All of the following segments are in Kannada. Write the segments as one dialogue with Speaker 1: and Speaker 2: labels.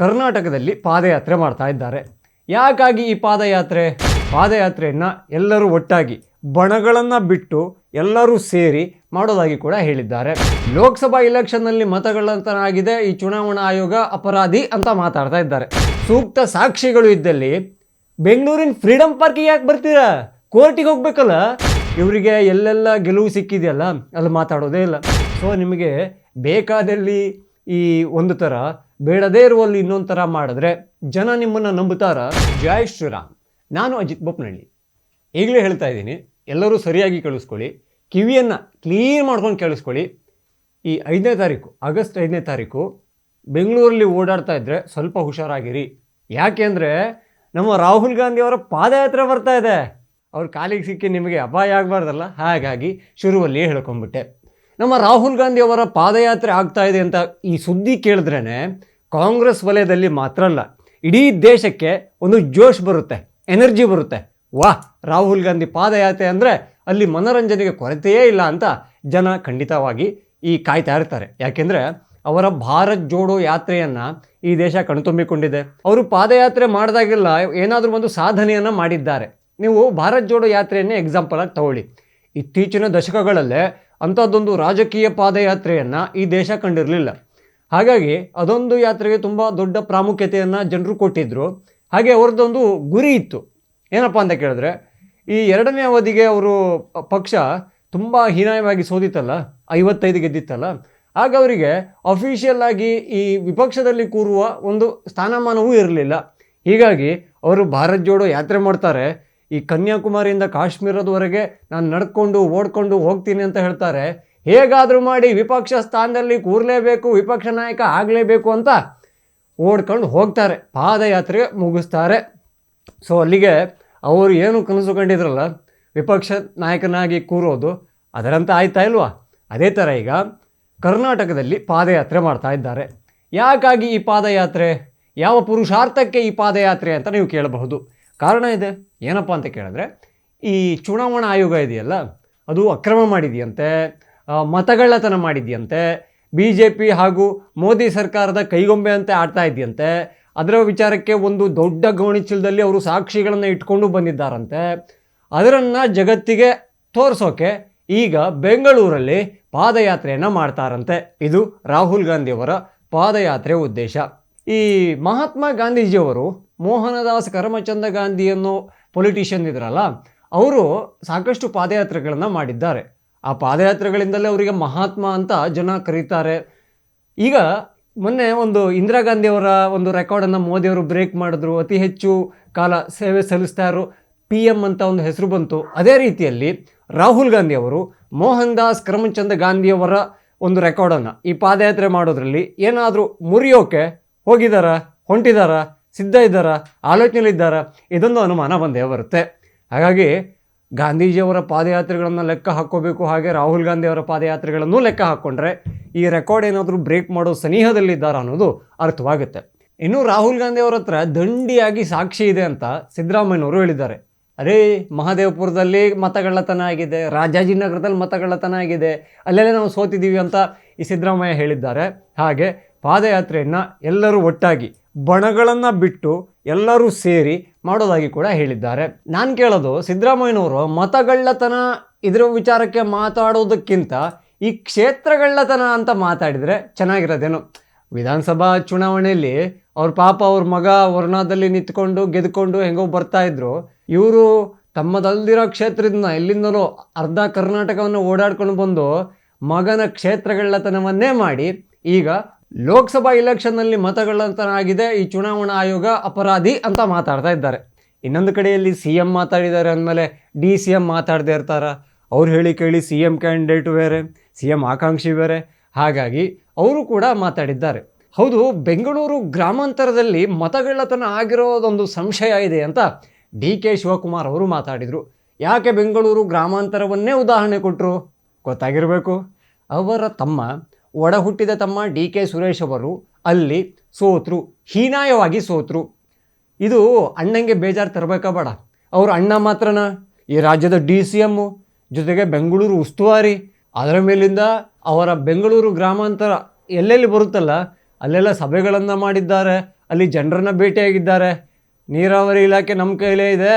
Speaker 1: ಕರ್ನಾಟಕದಲ್ಲಿ ಪಾದಯಾತ್ರೆ ಮಾಡ್ತಾ ಇದ್ದಾರೆ. ಯಾಕಾಗಿ ಈ ಪಾದಯಾತ್ರೆ? ಪಾದಯಾತ್ರೆಯನ್ನು ಎಲ್ಲರೂ ಒಟ್ಟಾಗಿ ಬಣಗಳನ್ನು ಬಿಟ್ಟು ಎಲ್ಲರೂ ಸೇರಿ ಮಾಡೋದಾಗಿ ಕೂಡ ಹೇಳಿದ್ದಾರೆ. ಲೋಕಸಭಾ ಇಲೆಕ್ಷನ್ನಲ್ಲಿ ಮತಗಳಂತನಾಗಿದೆ ಈ ಚುನಾವಣಾ ಆಯೋಗ ಅಪರಾಧಿ ಅಂತ ಮಾತಾಡ್ತಾ ಇದ್ದಾರೆ. ಸೂಕ್ತ ಸಾಕ್ಷಿಗಳು ಇದ್ದಲ್ಲಿ ಬೆಂಗಳೂರಿನ ಫ್ರೀಡಮ್ ಪಾರ್ಕಿಗೆ ಯಾಕೆ ಬರ್ತೀರಾ? ಕೋರ್ಟಿಗೆ ಹೋಗ್ಬೇಕಲ್ಲ? ಇವರಿಗೆ ಎಲ್ಲೆಲ್ಲ ಗೆಲುವು ಸಿಕ್ಕಿದೆಯಲ್ಲ? ಅಲ್ಲಿ ಮಾತಾಡೋದೇ ಇಲ್ಲ. ಸೊ ನಿಮಗೆ ಬೇಕಾದಲ್ಲಿ ಈ ಒಂದು ಥರ ಬೇಡದೇ ಇರುವಲ್ಲಿ ಇನ್ನೊಂದು ಥರ ಮಾಡಿದ್ರೆ ಜನ ನಿಮ್ಮನ್ನು ನಂಬುತ್ತಾರ? ಜಯ ಶ್ರೀರಾಮ್. ನಾನು ಅಜಿತ್ ಬೊಪ್ನಳ್ಳಿ. ಈಗಲೇ ಹೇಳ್ತಾ ಇದ್ದೀನಿ, ಎಲ್ಲರೂ ಸರಿಯಾಗಿ ಕೇಳಿಸ್ಕೊಳ್ಳಿ, ಕಿವಿಯನ್ನು ಕ್ಲೀನ್ ಮಾಡ್ಕೊಂಡು ಕೇಳಿಸ್ಕೊಳ್ಳಿ. ಈ ಐದನೇ ತಾರೀಕು, ಆಗಸ್ಟ್ ಐದನೇ ತಾರೀಕು, ಬೆಂಗಳೂರಲ್ಲಿ ಓಡಾಡ್ತಾ ಇದ್ದರೆ ಸ್ವಲ್ಪ ಹುಷಾರಾಗಿರಿ. ಯಾಕೆ ಅಂದರೆ ನಮ್ಮ ರಾಹುಲ್ ಗಾಂಧಿ ಅವರ ಪಾದಯಾತ್ರೆ ಬರ್ತಾ ಇದೆ. ಅವ್ರ ಕಾಲಿಗೆ ಸಿಕ್ಕಿ ನಿಮಗೆ ಅಪಾಯ ಆಗಬಾರ್ದಲ್ಲ? ಹಾಗಾಗಿ ಶುರುವಲ್ಲಿ ಹೇಳ್ಕೊಂಬಿಟ್ಟೆ ನಮ್ಮ ರಾಹುಲ್ ಗಾಂಧಿ ಅವರ ಪಾದಯಾತ್ರೆ ಆಗ್ತಾ ಇದೆ ಅಂತ ಈ ಸುದ್ದಿ ಕೇಳಿದ್ರೇ ಕಾಂಗ್ರೆಸ್ ವಲಯದಲ್ಲಿ ಮಾತ್ರ ಅಲ್ಲ, ಇಡೀ ದೇಶಕ್ಕೆ ಒಂದು ಜೋಶ್ ಬರುತ್ತೆ, ಎನರ್ಜಿ ಬರುತ್ತೆ. ವಾಹ್, ರಾಹುಲ್ ಗಾಂಧಿ ಪಾದಯಾತ್ರೆ ಅಂದರೆ ಅಲ್ಲಿ ಮನೋರಂಜನೆಗೆ ಕೊರತೆಯೇ ಇಲ್ಲ ಅಂತ ಜನ ಖಂಡಿತವಾಗಿ ಈ ಕಾಯ್ತಾ ಇರ್ತಾರೆ. ಯಾಕೆಂದರೆ ಅವರ ಭಾರತ್ ಜೋಡೋ ಯಾತ್ರೆಯನ್ನು ಈ ದೇಶ ಕಣ್ತುಂಬಿಕೊಂಡಿದೆ. ಅವರು ಪಾದಯಾತ್ರೆ ಮಾಡಿದಾಗೆಲ್ಲ ಏನಾದರೂ ಒಂದು ಸಾಧನೆಯನ್ನು ಮಾಡಿದ್ದಾರೆ. ನೀವು ಭಾರತ್ ಜೋಡೋ ಯಾತ್ರೆಯನ್ನೇ ಎಕ್ಸಾಂಪಲಾಗಿ ತಗೊಳ್ಳಿ. ಇತ್ತೀಚಿನ ದಶಕಗಳಲ್ಲೇ ಅಂಥದ್ದೊಂದು ರಾಜಕೀಯ ಪಾದಯಾತ್ರೆಯನ್ನು ಈ ದೇಶ ಕಂಡಿರಲಿಲ್ಲ. ಹಾಗಾಗಿ ಅದೊಂದು ಯಾತ್ರೆಗೆ ತುಂಬ ದೊಡ್ಡ ಪ್ರಾಮುಖ್ಯತೆಯನ್ನು ಜನರು ಕೊಟ್ಟಿದ್ದರು ಹಾಗೆ ಅವ್ರದ್ದೊಂದು ಗುರಿ ಇತ್ತು. ಏನಪ್ಪ ಅಂತ ಕೇಳಿದ್ರೆ, ಈ ಎರಡನೇ ಅವಧಿಗೆ ಅವರು ಪಕ್ಷ ತುಂಬ ಹೀನಾಯವಾಗಿ ಸೋದಿತ್ತಲ್ಲ ಐವತ್ತೈದು ಗೆದ್ದಿತ್ತಲ್ಲ, ಆಗ ಅವರಿಗೆ ಅಫಿಷಿಯಲ್ ಆಗಿ ಈ ವಿಪಕ್ಷದಲ್ಲಿ ಕೂರುವ ಒಂದು ಸ್ಥಾನಮಾನವೂ ಇರಲಿಲ್ಲ. ಹೀಗಾಗಿ ಅವರು ಭಾರತ್ ಜೋಡೋ ಯಾತ್ರೆ ಮಾಡ್ತಾರೆ ಈ ಕನ್ಯಾಕುಮಾರಿಯಿಂದ ಕಾಶ್ಮೀರದವರೆಗೆ ನಾನು ನಡ್ಕೊಂಡು, ಓಡ್ಕೊಂಡು ಹೋಗ್ತೀನಿ ಅಂತ ಹೇಳ್ತಾರೆ. ಹೇಗಾದರೂ ಮಾಡಿ ವಿಪಕ್ಷ ಸ್ಥಾನದಲ್ಲಿ ಕೂರಲೇಬೇಕು, ವಿಪಕ್ಷ ನಾಯಕ ಆಗಲೇಬೇಕು ಅಂತ ಓಡ್ಕೊಂಡು ಹೋಗ್ತಾರೆ. ಪಾದಯಾತ್ರೆ ಮುಗಿಸ್ತಾರೆ. ಸೊ ಅಲ್ಲಿಗೆ ಅವರು ಏನು ಕನಸು ಕಂಡಿದ್ರಲ್ಲ, ವಿಪಕ್ಷ ನಾಯಕನಾಗಿ ಕೂರೋದು ಅದರಂತ ಆಯ್ತಾ ಇಲ್ವಾ? ಅದೇ ಥರ ಈಗ ಕರ್ನಾಟಕದಲ್ಲಿ ಪಾದಯಾತ್ರೆ ಮಾಡ್ತಾ ಇದ್ದಾರೆ. ಯಾಕಾಗಿ ಈ ಪಾದಯಾತ್ರೆ? ಯಾವ ಪುರುಷಾರ್ಥಕ್ಕೆ ಈ ಪಾದಯಾತ್ರೆ ಅಂತ ನೀವು ಕೇಳಬಹುದು. ಕಾರಣ ಇದೆ. ಏನಪ್ಪ ಅಂತ ಕೇಳಿದ್ರೆ, ಈ ಚುನಾವಣಾ ಆಯೋಗ ಇದೆಯಲ್ಲ, ಅದು ಅಕ್ರಮ ಮಾಡಿದೆಯಂತೆ ಮತಗಳ್ಳತನ ಮಾಡಿದೆಯಂತೆ ಬಿ ಜೆ ಪಿ ಹಾಗೂ ಮೋದಿ ಸರ್ಕಾರದ ಕೈಗೊಂಬೆ ಅಂತ ಆಡ್ತಾ ಇದೆಯಂತೆ, ಅದರ ವಿಚಾರಕ್ಕೆ ಒಂದು ದೊಡ್ಡ ಗೋಣಿಚೀಲದಲ್ಲಿ ಅವರು ಸಾಕ್ಷಿಗಳನ್ನು ಇಟ್ಕೊಂಡು ಬಂದಿದ್ದಾರಂತೆ. ಅದರನ್ನು ಜಗತ್ತಿಗೆ ತೋರಿಸೋಕೆ ಈಗ ಬೆಂಗಳೂರಲ್ಲಿ ಪಾದಯಾತ್ರೆಯನ್ನು ಮಾಡ್ತಾರಂತೆ. ಇದು ರಾಹುಲ್ ಗಾಂಧಿಯವರ ಪಾದಯಾತ್ರೆ ಉದ್ದೇಶ. ಈ ಮಹಾತ್ಮ ಗಾಂಧೀಜಿಯವರು ಮೋಹನದಾಸ್ ಕರಮಚಂದ ಗಾಂಧಿ ಅನ್ನೋ ಪೊಲಿಟಿಷಿಯನ್ ಇದ್ರಲ್ಲ, ಅವರು ಸಾಕಷ್ಟು ಪಾದಯಾತ್ರೆಗಳನ್ನು ಮಾಡಿದ್ದಾರೆ. ಆ ಪಾದಯಾತ್ರೆಗಳಿಂದಲೇ ಅವರಿಗೆ ಮಹಾತ್ಮ ಅಂತ ಜನ ಕರೀತಾರೆ. ಈಗ ಮೊನ್ನೆ ಒಂದು ಇಂದಿರಾ ಗಾಂಧಿಯವರ ಒಂದು ರೆಕಾರ್ಡನ್ನು ಮೋದಿಯವರು ಬ್ರೇಕ್ ಮಾಡಿದ್ರು. ಅತಿ ಹೆಚ್ಚು ಕಾಲ ಸೇವೆ ಸಲ್ಲಿಸ್ತಾ ಇರೋ ಪಿ ಎಂ ಅಂತ ಒಂದು ಹೆಸರು ಬಂತು. ಅದೇ ರೀತಿಯಲ್ಲಿ ರಾಹುಲ್ ಗಾಂಧಿ ಅವರು ಮೋಹನ್ ದಾಸ್ ಕರಮಚಂದ್ ಗಾಂಧಿಯವರ ಒಂದು ರೆಕಾರ್ಡನ್ನು ಈ ಪಾದಯಾತ್ರೆ ಮಾಡೋದ್ರಲ್ಲಿ ಏನಾದರೂ ಮುರಿಯೋಕೆ ಹೋಗಿದಾರ? ಹೊಂಟಿದಾರ? ಸಿದ್ಧ ಇದ್ದಾರಾ? ಆಲೋಚನೆಯಲ್ಲಿದ್ದಾರ? ಇದೊಂದು ಅನುಮಾನ ಬಂದೇ ಬರುತ್ತೆ. ಹಾಗಾಗಿ ಗಾಂಧೀಜಿಯವರ ಪಾದಯಾತ್ರೆಗಳನ್ನು ಲೆಕ್ಕ ಹಾಕ್ಕೋಬೇಕು ಹಾಗೆ ರಾಹುಲ್ ಗಾಂಧಿಯವರ ಪಾದಯಾತ್ರೆಗಳನ್ನು ಲೆಕ್ಕ ಹಾಕ್ಕೊಂಡ್ರೆ ಈ ರೆಕಾರ್ಡ್ ಏನಾದರೂ ಬ್ರೇಕ್ ಮಾಡೋ ಸನಿಹದಲ್ಲಿದ್ದಾರಾ ಅನ್ನೋದು ಅರ್ಥವಾಗುತ್ತೆ. ಇನ್ನು ರಾಹುಲ್ ಗಾಂಧಿ ಅವರ ಹತ್ರ ದಂಡಿಯಾಗಿ ಸಾಕ್ಷಿ ಇದೆ ಅಂತ ಸಿದ್ದರಾಮಯ್ಯನವರು ಹೇಳಿದ್ದಾರೆ. ಅರೇ, ಮಹಾದೇವಪುರದಲ್ಲಿ ಮತಗಳ್ಳತನ ಆಗಿದೆ ರಾಜಾಜಿನಗರದಲ್ಲಿ ಮತಗಳ್ಳತನ ಆಗಿದೆ, ಅಲ್ಲೆಲ್ಲ ನಾವು ಸೋತಿದ್ದೀವಿ ಅಂತ ಈ ಸಿದ್ದರಾಮಯ್ಯ ಹೇಳಿದ್ದಾರೆ. ಹಾಗೆ ಪಾದಯಾತ್ರೆಯನ್ನು ಎಲ್ಲರೂ ಒಟ್ಟಾಗಿ ಬಣಗಳನ್ನು ಬಿಟ್ಟು ಎಲ್ಲರೂ ಸೇರಿ ಮಾಡೋದಾಗಿ ಕೂಡ ಹೇಳಿದ್ದಾರೆ. ನಾನು ಕೇಳೋದು ಸಿದ್ದರಾಮಯ್ಯನವರು ಮತಗಳ್ಳತನ ಇದರ ವಿಚಾರಕ್ಕೆ ಮಾತಾಡೋದಕ್ಕಿಂತ ಈ ಕ್ಷೇತ್ರಗಳ್ಳತನ ಅಂತ ಮಾತಾಡಿದರೆ ಚೆನ್ನಾಗಿರೋದೇನು. ವಿಧಾನಸಭಾ ಚುನಾವಣೆಯಲ್ಲಿ ಅವ್ರ ಪಾಪ ಅವ್ರ ಮಗ ವರ್ಣದಲ್ಲಿ ನಿಂತ್ಕೊಂಡು ಗೆದ್ಕೊಂಡು ಹೆಂಗೋ ಬರ್ತಾ ಇದ್ರು. ಇವರು ತಮ್ಮದಲ್ದಿರೋ ಕ್ಷೇತ್ರದಿಂದ ಎಲ್ಲಿಂದಲೋ ಅರ್ಧ ಕರ್ನಾಟಕವನ್ನು ಓಡಾಡ್ಕೊಂಡು ಬಂದು ಮಗನ ಕ್ಷೇತ್ರಗಳ್ಳತನವನ್ನೇ ಮಾಡಿ ಈಗ ಲೋಕಸಭಾ ಇಲೆಕ್ಷನ್ನಲ್ಲಿ ಮತಗಳಂತನಾಗಿದೆ ಈ ಚುನಾವಣಾ ಆಯೋಗ ಅಪರಾಧಿ ಅಂತ ಮಾತಾಡ್ತಾ ಇದ್ದಾರೆ. ಇನ್ನೊಂದು ಕಡೆಯಲ್ಲಿ ಸಿ ಎಂ ಮಾತಾಡಿದ್ದಾರೆ ಅಂದಮೇಲೆ ಡಿ ಸಿ ಎಂ ಮಾತಾಡದೇ ಇರ್ತಾರ? ಅವ್ರು ಹೇಳಿ ಕೇಳಿ ಸಿ ಎಂ ಕ್ಯಾಂಡಿಡೇಟ್ ಬೇರೆ, ಸಿ ಎಂ ಆಕಾಂಕ್ಷಿ ಬೇರೆ. ಹಾಗಾಗಿ ಅವರು ಕೂಡ ಮಾತಾಡಿದ್ದಾರೆ. ಹೌದು, ಬೆಂಗಳೂರು ಗ್ರಾಮಾಂತರದಲ್ಲಿ ಮತಗಳ್ಳತನ ಆಗಿರೋದೊಂದು ಸಂಶಯ ಇದೆ ಅಂತ ಡಿ ಕೆ ಶಿವಕುಮಾರ್ ಅವರು ಮಾತಾಡಿದರು. ಯಾಕೆ ಬೆಂಗಳೂರು ಗ್ರಾಮಾಂತರವನ್ನೇ ಉದಾಹರಣೆ ಕೊಟ್ಟರು ಗೊತ್ತಾಗಿರಬೇಕು. ಅವರ ತಮ್ಮ ಒಡ ಹುಟ್ಟಿದ ತಮ್ಮ ಡಿ ಕೆ ಸುರೇಶ್ ಅವರು ಅಲ್ಲಿ ಸೋತರು, ಹೀನಾಯವಾಗಿ ಸೋತರು. ಇದು ಅಣ್ಣಂಗೆ ಬೇಜಾರು ತರಬೇಕಾ ಬೇಡ. ಅವರು ಅಣ್ಣ ಮಾತ್ರನ? ಈ ರಾಜ್ಯದ ಡಿ ಸಿ ಎಮ್ಮು ಜೊತೆಗೆ ಬೆಂಗಳೂರು ಉಸ್ತುವಾರಿ. ಅದರ ಮೇಲಿಂದ ಅವರ ಬೆಂಗಳೂರು ಗ್ರಾಮಾಂತರ ಎಲ್ಲೆಲ್ಲಿ ಬರುತ್ತಲ್ಲ, ಅಲ್ಲೆಲ್ಲ ಸಭೆಗಳನ್ನು ಮಾಡಿದ್ದಾರೆ. ಅಲ್ಲಿ ಜನರನ್ನು ಭೇಟಿಯಾಗಿದ್ದಾರೆ. ನೀರಾವರಿ ಇಲಾಖೆ ನಮ್ಮ ಕೈಲೇ ಇದೆ.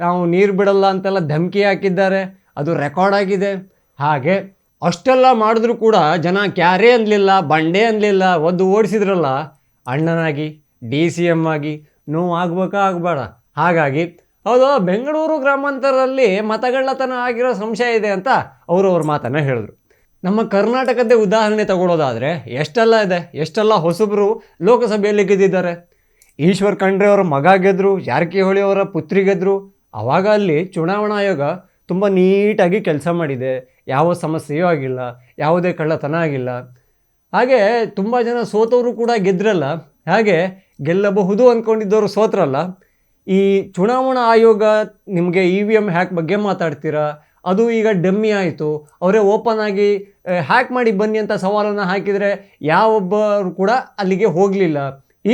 Speaker 1: ನಾವು ನೀರು ಬಿಡಲ್ಲ ಅಂತೆಲ್ಲ ಧಮಕಿ ಹಾಕಿದ್ದಾರೆ. ಅದು ರೆಕಾರ್ಡ್ ಆಗಿದೆ. ಹಾಗೆ ಅಷ್ಟೆಲ್ಲ ಮಾಡಿದ್ರು ಕೂಡ ಜನ ಕ್ಯಾರೇ ಅನ್ನಲಿಲ್ಲ ಬಂಡೆ ಅನ್ನಲಿಲ್ಲ ಒದ್ದು ಓಡಿಸಿದ್ರಲ್ಲ, ಅಣ್ಣನಾಗಿ, ಡಿ ಸಿ ಎಂ ಆಗಿ ನೋವು ಆಗ್ಬೇಕಾ ಆಗಬೇಡ. ಹಾಗಾಗಿ ಹೌದು, ಬೆಂಗಳೂರು ಗ್ರಾಮಾಂತರದಲ್ಲಿ ಮತಗಳ್ಳತನ ಆಗಿರೋ ಸಂಶಯ ಇದೆ ಅಂತ ಅವರು ಅವ್ರ ಮಾತನ್ನು ಹೇಳಿದ್ರು. ನಮ್ಮ ಕರ್ನಾಟಕದ್ದೇ ಉದಾಹರಣೆ ತಗೊಳ್ಳೋದಾದರೆ ಎಷ್ಟೆಲ್ಲ ಇದೆ, ಎಷ್ಟೆಲ್ಲ ಹೊಸಬರು ಲೋಕಸಭೆಯಲ್ಲಿ ಗೆದ್ದಿದ್ದಾರೆ. ಈಶ್ವರ್ ಖಂಡ್ರೆ ಅವರ ಮಗ ಗೆದ್ರು ಜಾರಕಿಹೊಳಿ ಅವರ ಪುತ್ರಿ ಗೆದ್ರು, ಅವಾಗ ಅಲ್ಲಿ ಚುನಾವಣಾ ಆಯೋಗ ತುಂಬ ನೀಟಾಗಿ ಕೆಲಸ ಮಾಡಿದೆ. ಯಾವ ಸಮಸ್ಯೆಯೂ ಆಗಿಲ್ಲ, ಯಾವುದೇ ಕಳ್ಳತನ ಆಗಿಲ್ಲ. ಹಾಗೆ ತುಂಬ ಜನ ಸೋತವರು ಕೂಡ ಗೆದ್ರಲ್ಲ. ಹಾಗೆ ಗೆಲ್ಲಬಹುದು ಅಂದ್ಕೊಂಡಿದ್ದವರು ಸೋತ್ರಲ್ಲ. ಈ ಚುನಾವಣಾ ಆಯೋಗ ನಿಮಗೆ ಇ ವಿ ಎಂ ಹ್ಯಾಕ್ ಬಗ್ಗೆ ಮಾತಾಡ್ತೀರಾ? ಅದು ಈಗ ಡಮ್ಮಿ ಆಯಿತು. ಅವರೇ ಓಪನ್ ಆಗಿ ಹ್ಯಾಕ್ ಮಾಡಿ ಬನ್ನಿ ಅಂತ ಸವಾಲನ್ನು ಹಾಕಿದರೆ ಯಾವೊಬ್ಬರು ಕೂಡ ಅಲ್ಲಿಗೆ ಹೋಗಲಿಲ್ಲ.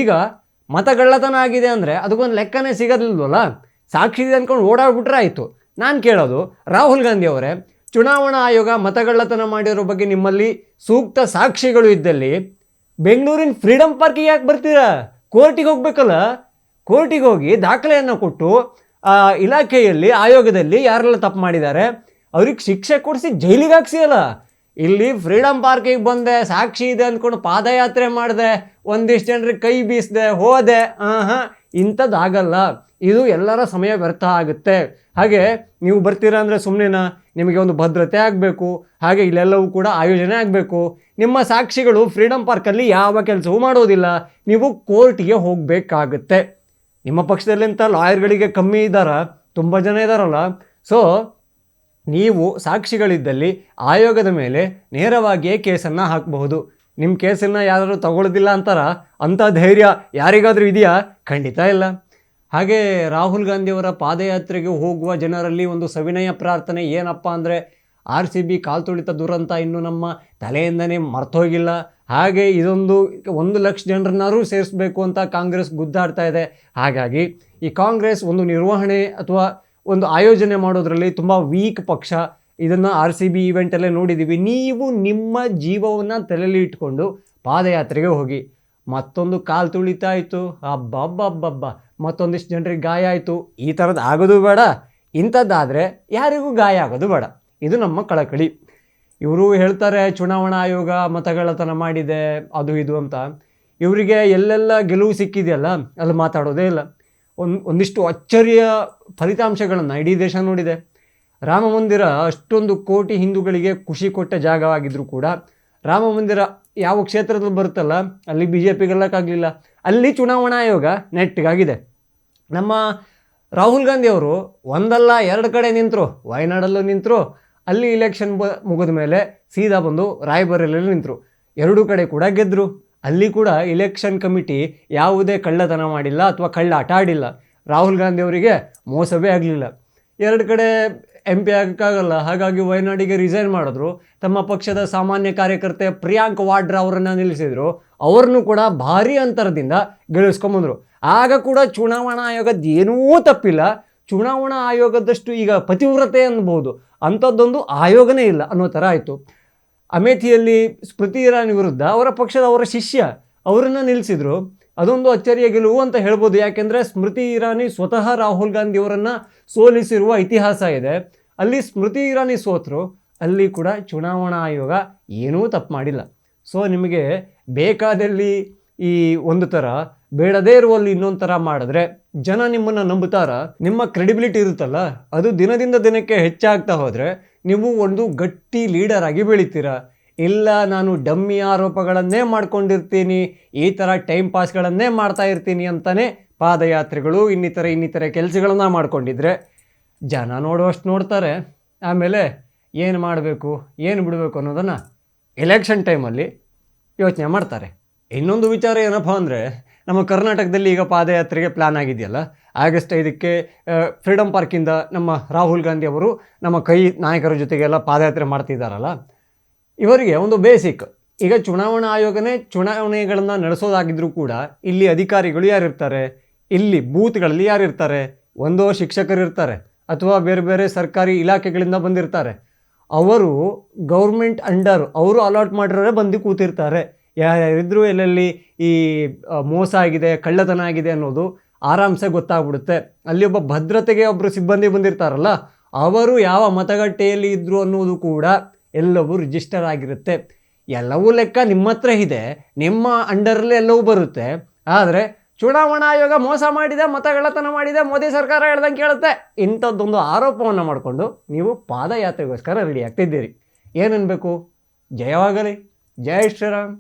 Speaker 1: ಈಗ ಮತಗಳ್ಳತನ ಆಗಿದೆ ಅಂದರೆ ಅದಕ್ಕೊಂದು ಲೆಕ್ಕನೇ ಸಿಗೋದಿಲ್ವಲ್ಲ? ಸಾಕ್ಷಿ ಅಂದ್ಕೊಂಡು ಓಡಾಡ್ಬಿಟ್ರೆ ಆಯಿತು. ನಾನು ಕೇಳೋದು, ರಾಹುಲ್ ಗಾಂಧಿ ಅವರೇ, ಚುನಾವಣಾ ಆಯೋಗ ಮತಗಳ್ಳತನ ಮಾಡಿರೋ ಬಗ್ಗೆ ನಿಮ್ಮಲ್ಲಿ ಸೂಕ್ತ ಸಾಕ್ಷಿಗಳು ಇದ್ದಲ್ಲಿ ಬೆಂಗಳೂರಿನ ಫ್ರೀಡಮ್ ಪಾರ್ಕಿಗೆ ಯಾಕೆ ಬರ್ತೀರಾ? ಕೋರ್ಟಿಗೆ ಹೋಗ್ಬೇಕಲ್ಲ? ಕೋರ್ಟಿಗೆ ಹೋಗಿ ದಾಖಲೆಯನ್ನು ಕೊಟ್ಟು, ಆ, ಇಲಾಖೆಯಲ್ಲಿ, ಆಯೋಗದಲ್ಲಿ ಯಾರೆಲ್ಲ ತಪ್ಪು ಮಾಡಿದ್ದಾರೆ, ಅವ್ರಿಗೆ ಶಿಕ್ಷೆ ಕೊಡಿಸಿ ಜೈಲಿಗೆ ಹಾಕ್ಸಿಯಲ್ಲ? ಇಲ್ಲಿ ಫ್ರೀಡಮ್ ಪಾರ್ಕಿಗೆ ಬಂದೆ, ಸಾಕ್ಷಿ ಇದೆ ಅಂದ್ಕೊಂಡು ಪಾದಯಾತ್ರೆ ಮಾಡಿದೆ, ಒಂದಿಷ್ಟು ಜನರಿಗೆ ಕೈ ಬೀಸಿದೆ, ಹೋದೆ ಹಾಂ ಇಂಥದ್ದಾಗಲ್ಲ. ಇದು ಎಲ್ಲರ ಸಮಯ ವ್ಯರ್ಥ ಆಗುತ್ತೆ. ಹಾಗೆ ನೀವು ಬರ್ತೀರಾ ಅಂದರೆ ಸುಮ್ಮನೆನಾ ನಿಮಗೆ ಒಂದು ಭದ್ರತೆ ಆಗಬೇಕು, ಹಾಗೆ ಇಲ್ಲೆಲ್ಲವೂ ಕೂಡ ಆಯೋಜನೆ ಆಗಬೇಕು. ನಿಮ್ಮ ಸಾಕ್ಷಿಗಳು ಫ್ರೀಡಮ್ ಪಾರ್ಕಲ್ಲಿ ಯಾವ ಕೆಲಸವೂ ಮಾಡೋದಿಲ್ಲ, ನೀವು ಕೋರ್ಟಿಗೆ ಹೋಗಬೇಕಾಗುತ್ತೆ. ನಿಮ್ಮ ಪಕ್ಷದಲ್ಲಿಂತ ಲಾಯರ್ಗಳಿಗೆ ಕಮ್ಮಿ ಇದ್ದಾರಾ ತುಂಬ ಜನ ಇದ್ದಾರಲ್ಲ ಸೊ ನೀವು ಸಾಕ್ಷಿಗಳಿದ್ದಲ್ಲಿ ಆಯೋಗದ ಮೇಲೆ ನೇರವಾಗಿಯೇ ಕೇಸನ್ನು ಹಾಕಬಹುದು. ನಿಮ್ಮ ಕೇಸನ್ನು ಯಾರಾದರೂ ತಗೊಳ್ಳೋದಿಲ್ಲ ಅಂತಾರ ಅಂಥ ಧೈರ್ಯ ಯಾರಿಗಾದರೂ ಇದೆಯಾ? ಖಂಡಿತ ಇಲ್ಲ. ಹಾಗೆ ರಾಹುಲ್ ಗಾಂಧಿಯವರ ಪಾದಯಾತ್ರೆಗೆ ಹೋಗುವ ಜನರಲ್ಲಿ ಒಂದು ಸವಿನಯ ಪ್ರಾರ್ಥನೆ ಏನಪ್ಪ ಅಂದರೆ, ಆರ್ ಸಿ ಬಿ ಕಾಲು ತುಳಿತ ದುರಂತ ಇನ್ನೂ ನಮ್ಮ ತಲೆಯಿಂದನೇ ಮರ್ತೋಗಿಲ್ಲ. ಹಾಗೆ ಇದೊಂದು ಒಂದು ಲಕ್ಷ ಜನರನ್ನಾರು ಸೇರಿಸಬೇಕು ಅಂತ ಕಾಂಗ್ರೆಸ್ ಗುದ್ದಾಡ್ತಾ ಇದೆ. ಹಾಗಾಗಿ ಈ ಕಾಂಗ್ರೆಸ್ ಒಂದು ನಿರ್ವಹಣೆ ಅಥವಾ ಒಂದು ಆಯೋಜನೆ ಮಾಡೋದ್ರಲ್ಲಿ ತುಂಬ ವೀಕ್ ಪಕ್ಷ. ಇದನ್ನು ಆರ್ ಸಿ ಬಿ ಇವೆಂಟಲ್ಲೇ ನೋಡಿದ್ದೀವಿ ನೀವು ನಿಮ್ಮ ಜೀವವನ್ನು ತಲೆಯಲ್ಲಿ ಇಟ್ಕೊಂಡು ಪಾದಯಾತ್ರೆಗೆ ಹೋಗಿ. ಮತ್ತೊಂದು ಕಾಲು ತುಳಿತಾಯಿತು ಹಬ್ಬ ಮತ್ತೊಂದಿಷ್ಟು ಜನರಿಗೆ ಗಾಯ ಆಯಿತು. ಈ ಥರದ್ದು ಆಗೋದು ಬೇಡ. ಇಂಥದ್ದಾದರೆ ಯಾರಿಗೂ ಗಾಯ ಆಗೋದು ಬೇಡ. ಇದು ನಮ್ಮ ಕಳಕಳಿ. ಇವರು ಹೇಳ್ತಾರೆ, ಚುನಾವಣಾ ಆಯೋಗ ಮತಗಳತನ ಮಾಡಿದೆ, ಅದು ಇದು ಅಂತ. ಇವರಿಗೆ ಎಲ್ಲೆಲ್ಲ ಗೆಲುವು ಸಿಕ್ಕಿದೆಯಲ್ಲ, ಅಲ್ಲಿ ಮಾತಾಡೋದೇ ಇಲ್ಲ. ಒಂದು ಒಂದಿಷ್ಟು ಅಚ್ಚರಿಯ ಫಲಿತಾಂಶಗಳನ್ನು ಇಡೀ ದೇಶ ನೋಡಿದೆ. ರಾಮ ಮಂದಿರ ಅಷ್ಟೊಂದು ಕೋಟಿ ಹಿಂದೂಗಳಿಗೆ ಖುಷಿ ಕೊಟ್ಟ ಜಾಗವಾಗಿದ್ದರೂ ಕೂಡ ರಾಮ ಮಂದಿರ ಯಾವ ಕ್ಷೇತ್ರದಲ್ಲಿ ಬರುತ್ತಲ್ಲ, ಅಲ್ಲಿ ಬಿ ಜೆ ಪಿ ಗೆಲ್ಲಕ್ಕಾಗಲಿಲ್ಲ ಅಲ್ಲಿ ಚುನಾವಣಾ ಆಯೋಗ ನೆಟ್ಟಿಗಾಗಿದೆ ನಮ್ಮ ರಾಹುಲ್ ಗಾಂಧಿ ಅವರು ಒಂದಲ್ಲ ಎರಡು ಕಡೆ ನಿಂತರು, ವಯನಾಡಲ್ಲೂ ನಿಂತರು, ಅಲ್ಲಿ ಇಲೆಕ್ಷನ್ ಮುಗಿದ ಮೇಲೆ ಸೀದಾ ಬಂದು ರಾಯಬರೇಲಿ ನಿಂತರು. ಎರಡೂ ಕಡೆ ಕೂಡ ಗೆದ್ದರು ಅಲ್ಲಿ ಕೂಡ ಇಲೆಕ್ಷನ್ ಕಮಿಟಿ ಯಾವುದೇ ಕಳ್ಳತನ ಮಾಡಿಲ್ಲ ಅಥವಾ ಕಳ್ಳಾಟ ಆಡಿಲ್ಲ. ರಾಹುಲ್ ಗಾಂಧಿ ಅವರಿಗೆ ಮೋಸವೇ ಆಗಲಿಲ್ಲ. ಎರಡು ಕಡೆ ಎಂ ಪಿ ಆಗೋಕ್ಕಾಗಲ್ಲ. ಹಾಗಾಗಿ ವಯನಾಡಿಗೆ ರಿಸೈನ್ ಮಾಡಿದ್ರು. ತಮ್ಮ ಪಕ್ಷದ ಸಾಮಾನ್ಯ ಕಾರ್ಯಕರ್ತೆ ಪ್ರಿಯಾಂಕ್ ವಾಡ್ರಾ ಅವರನ್ನು ನಿಲ್ಲಿಸಿದ್ರು. ಅವ್ರನ್ನು ಕೂಡ ಭಾರೀ ಅಂತರದಿಂದ ಗೆಲ್ಲಿಸ್ಕೊಂಬಂದರು. ಆಗ ಕೂಡ ಚುನಾವಣಾ ಆಯೋಗದ ಏನೂ ತಪ್ಪಿಲ್ಲ. ಚುನಾವಣಾ ಆಯೋಗದಷ್ಟು ಈಗ ಪತಿವ್ರತೆ ಅನ್ಬೋದು. ಅಂಥದ್ದೊಂದು ಆಯೋಗನೇ ಇಲ್ಲ ಅನ್ನೋ ಥರ ಆಯಿತು. ಅಮೇಥಿಯಲ್ಲಿ ಸ್ಮೃತಿ ಇರಾನಿ ವಿರುದ್ಧ ಅವರ ಪಕ್ಷದ ಅವರ ಶಿಷ್ಯ ಅವರನ್ನು ನಿಲ್ಲಿಸಿದ್ರು. ಅದೊಂದು ಅಚ್ಚರಿಯ ಗೆಲುವು ಅಂತ ಹೇಳ್ಬೋದು. ಯಾಕೆಂದರೆ ಸ್ಮೃತಿ ಇರಾನಿ ಸ್ವತಃ ರಾಹುಲ್ ಗಾಂಧಿ ಅವರನ್ನು ಸೋಲಿಸಿರುವ ಇತಿಹಾಸ ಇದೆ. ಅಲ್ಲಿ ಸ್ಮೃತಿ ಇರಾನಿ ಸೋತರು, ಅಲ್ಲಿ ಕೂಡ ಚುನಾವಣಾ ಆಯೋಗ ಏನೂ ತಪ್ಪು ಮಾಡಿಲ್ಲ. ಸೊ ನಿಮಗೆ ಬೇಕಾದಲ್ಲಿ ಈ ಒಂದು ಥರ ಬೇಡದೇ ಇರುವಲ್ಲಿ ಇನ್ನೊಂದು ಥರ ಮಾಡಿದ್ರೆ ಜನ ನಿಮ್ಮನ್ನು ನಂಬುತ್ತಾರ, ನಿಮ್ಮ ಕ್ರೆಡಿಬಿಲಿಟಿ ಇರುತ್ತಲ್ಲ, ಅದು ದಿನದಿಂದ ದಿನಕ್ಕೆ ಹೆಚ್ಚಾಗ್ತಾ ಹೋದರೆ ನೀವು ಒಂದು ಗಟ್ಟಿ ಲೀಡರ್ ಆಗಿ ಬೆಳಿತೀರಾ. ಇಲ್ಲ, ನಾನು ಡಮ್ಮಿ ಆರೋಪಗಳನ್ನೇ ಮಾಡ್ಕೊಂಡಿರ್ತೀನಿ, ಈ ಥರ ಟೈಮ್ ಪಾಸ್ಗಳನ್ನೇ ಮಾಡ್ತಾ ಇರ್ತೀನಿ ಅಂತಲೇ ಪಾದಯಾತ್ರೆಗಳು, ಇನ್ನಿತರ ಇನ್ನಿತರ ಕೆಲಸಗಳನ್ನ ಮಾಡ್ಕೊಂಡಿದ್ರೆ ಜನ ನೋಡುವಷ್ಟು ನೋಡ್ತಾರೆ. ಆಮೇಲೆ ಏನು ಮಾಡಬೇಕು, ಏನು ಬಿಡಬೇಕು ಅನ್ನೋದನ್ನು ಎಲೆಕ್ಷನ್ ಟೈಮಲ್ಲಿ ಯೋಚನೆ ಮಾಡ್ತಾರೆ. ಇನ್ನೊಂದು ವಿಚಾರ ಏನಪ್ಪ ಅಂದರೆ, ನಮ್ಮ ಕರ್ನಾಟಕದಲ್ಲಿ ಈಗ ಪಾದಯಾತ್ರೆಗೆ ಪ್ಲ್ಯಾನ್ ಆಗಿದೆಯಲ್ಲ? ಆಗಸ್ಟ್ ಐದಕ್ಕೆ ಫ್ರೀಡಮ್ ಪಾರ್ಕಿಂದ ನಮ್ಮ ರಾಹುಲ್ ಗಾಂಧಿ ಅವರು ನಮ್ಮ ಕೈ ನಾಯಕರ ಜೊತೆಗೆಲ್ಲ ಪಾದಯಾತ್ರೆ ಮಾಡ್ತಿದ್ದಾರಲ್ಲ ಇವರಿಗೆ ಒಂದು ಬೇಸಿಕ್ ಈಗ ಚುನಾವಣಾ ಆಯೋಗನೇ ಚುನಾವಣೆಗಳನ್ನು ನಡೆಸೋದಾಗಿದ್ರೂ ಕೂಡ ಇಲ್ಲಿ ಅಧಿಕಾರಿಗಳು ಯಾರಿರ್ತಾರೆ? ಇಲ್ಲಿ ಬೂತ್ಗಳಲ್ಲಿ ಯಾರಿರ್ತಾರೆ? ಒಂದೋ ಶಿಕ್ಷಕರು ಇರ್ತಾರೆ ಅಥವಾ ಬೇರೆ ಬೇರೆ ಸರ್ಕಾರಿ ಇಲಾಖೆಗಳಿಂದ ಬಂದಿರ್ತಾರೆ. ಅವರು ಗೌರ್ಮೆಂಟ್ ಅಂಡರ್, ಅವರು ಅಲಾಟ್ ಮಾಡಿರೋರೆ ಬಂದು ಕೂತಿರ್ತಾರೆ. ಯಾರಿದ್ರು ಎಲ್ಲೆಲ್ಲಿ ಈ ಮೋಸ ಆಗಿದೆ, ಕಳ್ಳತನ ಆಗಿದೆ ಅನ್ನೋದು ಆರಾಮ್ಸೆ ಗೊತ್ತಾಗ್ಬಿಡುತ್ತೆ. ಅಲ್ಲಿ ಒಬ್ಬ ಭದ್ರತೆಗೆ ಒಬ್ಬರು ಸಿಬ್ಬಂದಿ ಬಂದಿರ್ತಾರಲ್ಲ, ಅವರು ಯಾವ ಮತಗಟ್ಟೆಯಲ್ಲಿ ಇದ್ದರು ಅನ್ನೋದು ಕೂಡ ಎಲ್ಲವೂ ರಿಜಿಸ್ಟರ್ ಆಗಿರುತ್ತೆ. ಎಲ್ಲವೂ ಲೆಕ್ಕ ನಿಮ್ಮ ಹತ್ರ ಇದೆ, ನಿಮ್ಮ ಅಂಡರಲ್ಲಿ ಎಲ್ಲವೂ ಬರುತ್ತೆ. ಆದರೆ ಚುನಾವಣಾ ಆಯೋಗ ಮೋಸ ಮಾಡಿದೆ ಮತಗಳತನ ಮಾಡಿದೆ, ಮೋದಿ ಸರ್ಕಾರ ಹೇಳ್ದಂಗೆ ಕೇಳುತ್ತೆ. ಇಂಥದ್ದೊಂದು ಆರೋಪವನ್ನು ಮಾಡಿಕೊಂಡು ನೀವು ಪಾದಯಾತ್ರೆಗೋಸ್ಕರ ರೆಡಿ ಆಗ್ತಿದ್ದೀರಿ. ಏನನ್ಬೇಕು? ಜಯವಾಗಲಿ. ಜಯ ಶ್ರೀರಾಮ್.